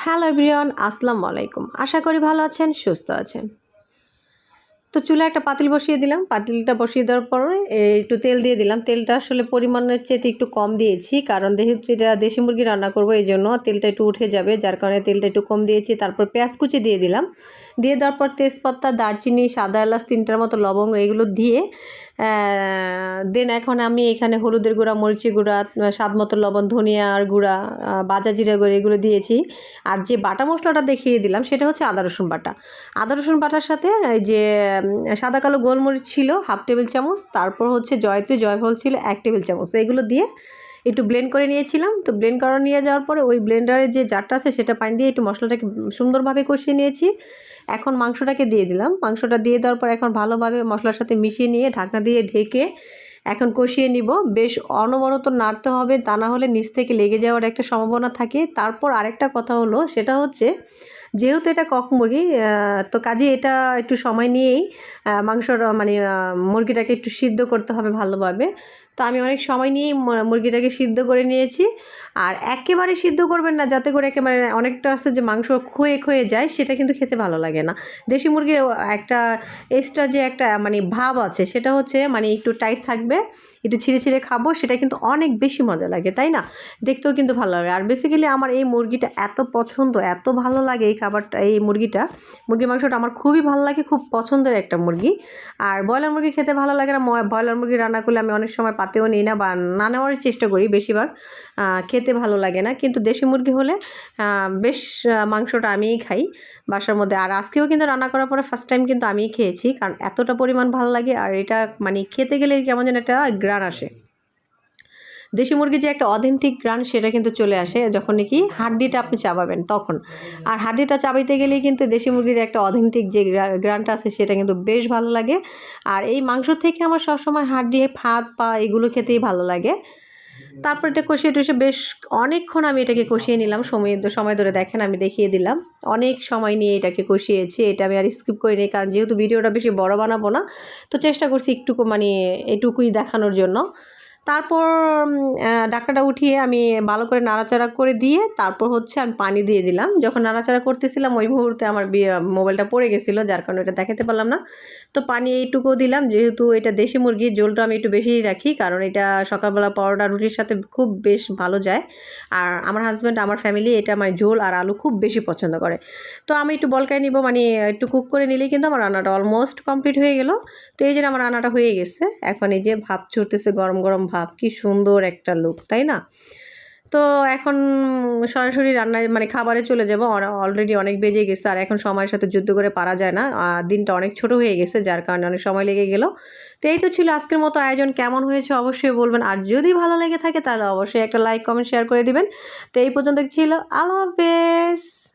Hello everyone, আসসালামু আলাইকুম। আশা করি ভালো আছেন, সুস্থ আছেন। তো চুলে একটা পাতিল বসিয়ে দিলাম। পাতিলটা বসিয়ে দেওয়ার পরে একটু তেল দিয়ে দিলাম। তেলটা আসলে পরিমাণের চেয়ে একটু কম দিয়েছি, কারণ যেহেতু এটা দেশি মুরগি রান্না করব, এই জন্য তেলটা একটু উঠে যাবে, যার কারণে তেলটা একটু কম দিয়েছি। তারপর পেঁয়াজ কুচি দিয়ে দিলাম। দিয়ে দেওয়ার পর তেজপাতা, দারচিনি, সাদা এলাচ, তিনটার মতো লবঙ্গ, এগুলো দিয়ে দেন এখন আমি এখানে হলুদের গুঁড়া মরিচি গুঁড়া স্বাদ মতো লবণ ধনিয়ার গুঁড়া বাজা জিরা গুঁড়ো এগুলো দিয়েছি। আর যে বাটা মশলাটা দেখিয়ে দিলাম সেটা হচ্ছে আদা, রসুন বাটা। আদা, রসুন বাটার সাথে যে সাদা কালো গোলমরিচ ছিল, হাফ টেবিল চামচ, তারপর হচ্ছে জয়ত্রী জয়ফল ছিল এক টেবিল চামচ। এগুলো দিয়ে একটু ব্লেন্ড করে নিয়েছিলাম। তো ব্লেন্ড করা নিয়ে যাওয়ার পরে ওই ব্লেন্ডারের যে জারটা আছে, সেটা পানি দিয়ে একটু মশলাটাকে সুন্দরভাবে কষিয়ে নিয়েছি। এখন মাংসটাকে দিয়ে দিলাম। মাংসটা দিয়ে দেওয়ার পর এখন ভালোভাবে মশলার সাথে মিশিয়ে নিয়ে ঢাকনা দিয়ে ঢেকে এখন কষিয়ে নিব। বেশ অনবরত নাড়তে হবে, তা না হলে নিচ থেকে লেগে যাওয়ার একটা সম্ভাবনা থাকে। তারপর আরেকটা কথা হলো, সেটা হচ্ছে যেহেতু এটা কক মুরগি তো কাজে এটা একটু সময় নিয়েই মাংসর মানে মুরগিটাকে একটু সিদ্ধ করতে হবে ভালোভাবে। তো আমি অনেক সময় নিয়েই মুরগিটাকে সিদ্ধ করে নিয়েছি। আর একেবারে সিদ্ধ করবেন না, যাতে করে একেবারে অনেকটা আছে যে মাংস ক্ষয়ে ক্ষয়ে যায়, সেটা কিন্তু খেতে ভালো লাগে না। দেশি মুরগির একটা এক্সট্রা যে একটা মানে ভাব আছে, সেটা হচ্ছে মানে একটু টাইট থাকবে একটু ছিঁড়ে ছিঁড়ে খাব, সেটা কিন্তু অনেক বেশি মজা লাগে, তাই না? দেখতেও কিন্তু ভালো লাগে। আর বেসিক্যালি আমার এই মুরগিটা এত পছন্দ, এত ভালো লাগে এই খাবারটা, এই মুরগিটা। মুরগির মাংসটা আমার খুবই ভালো লাগে, খুব পছন্দের একটা মুরগি। আর ব্রয়লার মুরগি খেতে ভালো লাগে না ব্রয়লার মুরগি রান্না করলে আমি অনেক সময় পাতেও নিই না বা না নেওয়ার চেষ্টা করি বেশিরভাগ। খেতে ভালো লাগে না। কিন্তু দেশি মুরগি হলে বেশ মাংসটা আমিই খাই বাসার মধ্যে। আর আজকেও কিন্তু রান্না করার পরে ফার্স্ট টাইম কিন্তু আমিই খেয়েছি, কারণ এতটা পরিমাণ ভালো লাগে। আর এটা মানে খেতে গেলে কেমন যেন একটা গ্রান আসে। দেশি মুরগির যে একটা অথেন্টিক গ্রান সেটা কিন্তু চলে আসে যখন নাকি হাড্ডিটা আপনি চাবাবেন, তখন। আর হাড্ডিটা চাবাইতে গেলেই কিন্তু দেশি মুরগির একটা অথেন্টিক যে গ্রা- গ্রানটা আছে, সেটা কিন্তু বেশ ভালো লাগে। আর এই মাংস থেকে আমার সবসময় হাড্ডি ফাঁদ পা এগুলো খেতেই ভালো লাগে। তারপর এটা কষিয়ে টষিয়ে বেশ অনেকক্ষণ আমি এটাকে কষিয়ে নিলাম। সময় সময় ধরে দেখেন, আমি দেখিয়ে দিলাম। অনেক সময় নিয়ে এটাকে কষিয়েছি, এটা আমি আর স্কিপ করিনি কারণ যেহেতু ভিডিওটা বেশি বড় বানাবো না, তো চেষ্টা করছি একটুকু মানে এটুকুই দেখানোর জন্য। তারপর ঢাকনাটা উঠিয়ে আমি ভালো করে নাড়াচাড়া করে দিয়ে তারপর হচ্ছে আমি পানি দিয়ে দিলাম। যখন নাড়াচাড়া করতেছিলাম, ওই মুহূর্তে আমার মোবাইলটা পড়ে গেছিল, যার কারণে এটা দেখাতে পারলাম না। তো পানি এইটুকু দিলাম, যেহেতু এটা দেশি মুরগির ঝোলটা আমি একটু বেশিই রাখি, কারণ এটা সকালবেলা পরোটা রুটির সাথে খুব বেশ ভালো যায়। আর আমার হাজব্যান্ড আমার ফ্যামিলি এটা মানে ঝোল আর আলু খুব বেশি পছন্দ করে। তো আমি একটু বলকায় নিব মানে একটু কুক করে নিলেই কিন্তু আমার রান্নাটা অলমোস্ট কমপ্লিট হয়ে গেল। তো এই যে আমার রান্নাটা হয়ে গেছে, এখন এই যে ভাপ ছুটতেছে গরম গরম ভাপ কি সুন্দর একটা লুক তাই না? তো এখন সরাসরি রান্নায় মানে খাবারে চলে যাব অলরেডি অনেক বেজে গেছে, আর এখন সময়ের সাথে যুদ্ধ করে পারা যায় না দিনটা অনেক ছোট হয়ে গেছে, যার কারণে অনেক সময় লেগে গেল। তো এই তো ছিল আজকের মতো আয়োজন, কেমন হয়েছে অবশ্যই বলবেন, আর যদি ভালো লেগে থাকে তাহলে অবশ্যই একটা লাইক কমেন্ট শেয়ার করে দিবেন। তো এই পর্যন্ত ছিল, আল্লাহ হাফেজ!